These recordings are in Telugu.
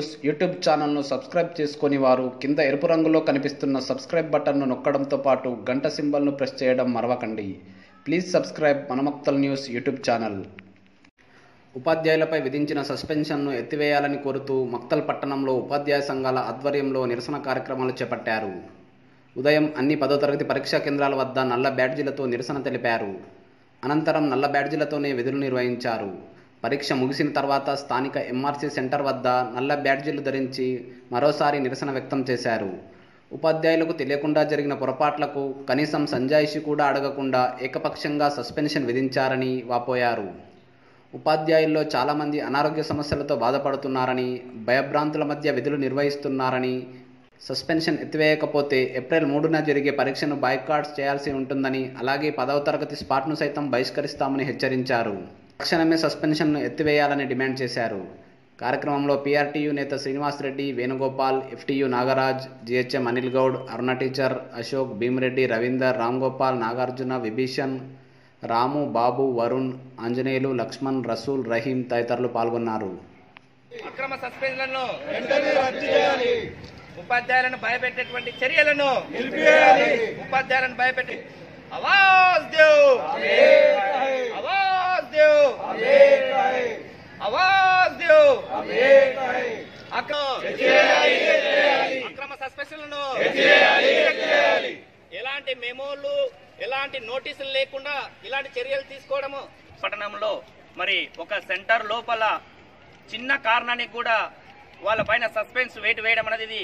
న్యూస్ యూట్యూబ్ ఛానల్ను సబ్స్క్రైబ్ చేసుకొని వారు కింద ఎరుపు రంగులో కనిపిస్తున్న సబ్స్క్రైబ్ బటన్ను నొక్కడంతో పాటు గంట సింబల్ను ప్రెస్ చేయడం మరవకండి. Please subscribe Manamakthal news YouTube channel. ఉపాధ్యాయులపై విధించిన సస్పెన్షన్ను ఎత్తివేయాలని కోరుతూ మక్తల్ పట్టణంలో ఉపాధ్యాయ సంఘాల ఆధ్వర్యంలో నిరసన కార్యక్రమాలు చేపట్టారు. ఉదయం అన్ని పదో తరగతి పరీక్షా కేంద్రాల వద్ద నల్ల బ్యాడ్జీలతో నిరసన తెలిపారు. అనంతరం నల్ల బ్యాడ్జీలతోనే విధులు నిర్వహించారు. పరీక్ష ముగిసిన తర్వాత స్థానిక ఎంఆర్సీ సెంటర్ వద్ద నల్ల బ్యాడ్జీలు ధరించి మరోసారి నిరసన వ్యక్తం చేశారు. ఉపాధ్యాయులకు తెలియకుండా జరిగిన పొరపాట్లకు కనీసం సంజాయిషి కూడా అడగకుండా ఏకపక్షంగా సస్పెన్షన్ విధించారని వాపోయారు. ఉపాధ్యాయుల్లో చాలామంది అనారోగ్య సమస్యలతో బాధపడుతున్నారని భయభ్రాంతుల మధ్య విధులు నిర్వహిస్తున్నారని సస్పెన్షన్ ఎత్తివేయకపోతే ఏప్రిల్ మూడున జరిగే పరీక్షను బాయ్కాట్ చేయాల్సి ఉంటుందని అలాగే పదవ తరగతి స్పాట్ను సైతం బహిష్కరిస్తామని హెచ్చరించారు. తక్షణమే సస్పెన్షన్ను ఎత్తివేయాలని డిమాండ్ చేశారు. కార్యక్రమంలో పీఆర్టీయూ నేత Srinivas Reddy Venugopal FTU Nagaraj GHM Anil Goud Aruna teacher Ashok Bheemireddy Ravinder Ram Gopal Nagarjuna Vibhishan Ramu Babu Varun Anjaneyulu Laxman Rasool Raheem తదితరులు పాల్గొన్నారు. అక్రమ సస్పెన్షన్లను ఉపాధ్యాయులను భయపెట్టేటువంటి చర్యలను ఉపాధ్యాయులను భయపెట్టి దేవ్ దేవ్ ఆవాజ్ దేవ్ అక్రమ అక్రమ సస్పెన్షన్లను ఎలాంటి మెమోలు ఎలాంటి నోటీసులు లేకుండా ఇలాంటి చర్యలు తీసుకోవడము? పట్టణంలో మరి ఒక సెంటర్ లోపల చిన్న కారణానికి కూడా వాళ్ళ పైన సస్పెన్స్ వేటు వేయడం అనేది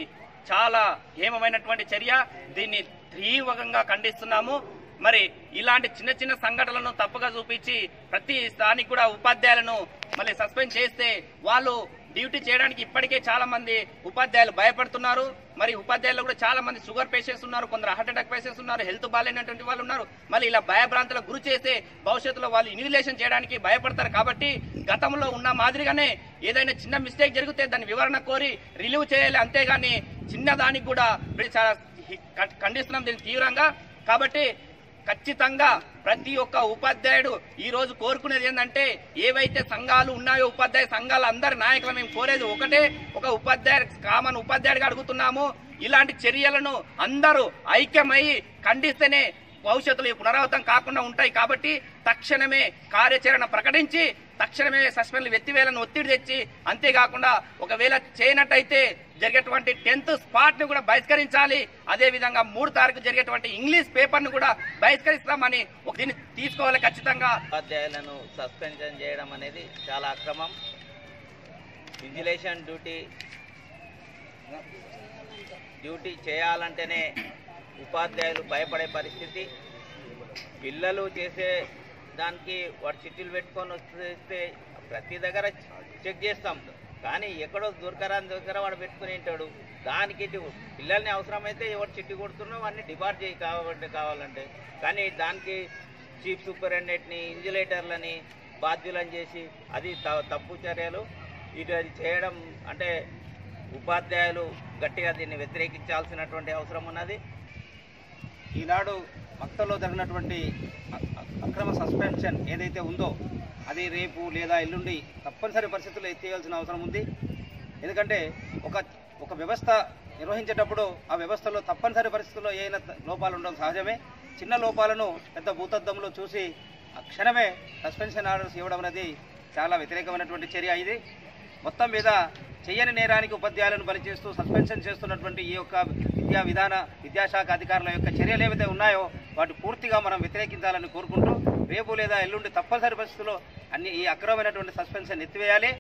చాలా హేమమైనటువంటి చర్య. దీన్ని తీవ్రంగా ఖండిస్తున్నాము. మరి ఇలాంటి చిన్న చిన్న సంఘటనలను తప్పుగా చూపించి ప్రతి స్థానికి కూడా ఉపాధ్యాయులను మళ్ళీ సస్పెండ్ చేస్తే వాళ్ళు డ్యూటీ చేయడానికి ఇప్పటికే చాలా మంది ఉపాధ్యాయులు భయపడుతున్నారు. మరి ఉపాధ్యాయులు కూడా చాలా మంది షుగర్ పేషెంట్స్ ఉన్నారు కొందరు హార్ట్ అటాక్ పేషెంట్స్ ఉన్నారు హెల్త్ బాగాలేనటువంటి వాళ్ళు ఉన్నారు. మళ్ళీ ఇలా భయభ్రాంతులకు గురి చేస్తే భవిష్యత్తులో వాళ్ళు ఇన్విలేషన్ చేయడానికి భయపడతారు కాబట్టి గతంలో ఉన్న మాదిరిగానే ఏదైనా చిన్న మిస్టేక్ జరిగితే దాన్ని వివరణ కోరి రిలీవ్ చేయాలి. అంతేగాని చిన్నదానికి కూడా చాలా ఖండిస్తున్నాం దీన్ని తీవ్రంగా. కాబట్టి ఖచ్చితంగా ప్రతి ఒక్క ఉపాధ్యాయుడు ఈ రోజు కోరుకునేది ఏంటంటే ఏవైతే సంఘాలు ఉన్నాయో ఉపాధ్యాయ సంఘాలు అందరి నాయకులు మేము కోరేది ఒకటే ఒక ఉపాధ్యాయుడు కామన్ ఉపాధ్యాయుడిగా అడుగుతున్నాము. ఇలాంటి చర్యలను అందరూ ఐక్యమై ఖండిస్తేనే భవిష్యత్తులో ఈ పునరావృతం కాకుండా ఉంటాయి కాబట్టి తక్షణమే కార్యాచరణ ప్రకటించి తక్షణమే సస్పెన్లు ఎత్తివేలను ఒత్తిడి తెచ్చి అంతేకాకుండా ఒకవేళ చేయనట్టయితే జరిగేటువంటి టెన్త్ స్పాట్ను కూడా బహిష్కరించాలి. అదే విధంగా మూడు తారీఖు జరిగేటువంటి ఇంగ్లీష్ పేపర్ను కూడా బహిష్కరిస్తామని ఒక దీన్ని తీసుకోవాలి ఖచ్చితంగా. ఉపాధ్యాయులను సస్పెన్షన్ చేయడం అనేది చాలా అక్రమం. విజిలేషన్ డ్యూటీ డ్యూటీ చేయాలంటేనే ఉపాధ్యాయులు భయపడే పరిస్థితి. పిల్లలు చేసే దానికి వాడు చిట్టీలు పెట్టుకొని వస్తే ప్రతి దగ్గర చెక్ చేస్తాం. కానీ ఎక్కడో దొరకరాని దగ్గర వాడు పెట్టుకుని ఉంటాడు. దానికి పిల్లల్ని అవసరమైతే ఎవరు చిట్టి కొడుతున్నా వాడిని డిపార్ట్ చేయి కావాలంటే కావాలంటే. కానీ దానికి చీఫ్ సూపరింటెండెంట్ని ఇంజులేటర్లని బాధ్యులను చేసి అది త- తప్పు చర్యలు. ఇది అది చేయడం అంటే ఉపాధ్యాయులు గట్టిగా దీన్ని వ్యతిరేకించాల్సినటువంటి అవసరం ఉన్నది. ఈనాడు మక్తలో జరిగినటువంటి అక్రమ సస్పెన్షన్ ఏదైతే ఉందో అది రేపు లేదా ఎల్లుండి తప్పనిసరి పరిస్థితుల్లో ఎత్తేయాల్సిన అవసరం ఉంది. ఎందుకంటే ఒక ఒక వ్యవస్థ నిర్వహించేటప్పుడు ఆ వ్యవస్థలో తప్పనిసరి పరిస్థితుల్లో ఏదైనా లోపాలు ఉండడం సహజమే. చిన్న లోపాలను పెద్ద భూతద్దంలో చూసి ఆ క్షణమే సస్పెన్షన్ ఆర్డర్స్ ఇవ్వడం అనేది చాలా వ్యతిరేకమైనటువంటి చర్య ఇది. మొత్తం మీద చేయని నేరానికి ఉపాధ్యాయులను పనిచేస్తూ సస్పెన్షన్ చేస్తున్నటువంటి ఈ యొక్క విద్యా విధాన విద్యాశాఖ అధికారుల యొక్క చర్యలు ఏవైతే ఉన్నాయో వాటి పూర్తిగా మనం వ్యతిరేకించాలని కోరుకుంటూ రేపు లేదా ఎల్లుండి తప్పనిసరి పరిస్థితుల్లో అన్ని ఈ అక్రమమైనటువంటి సస్పెన్షన్ ఎత్తివేయాలి.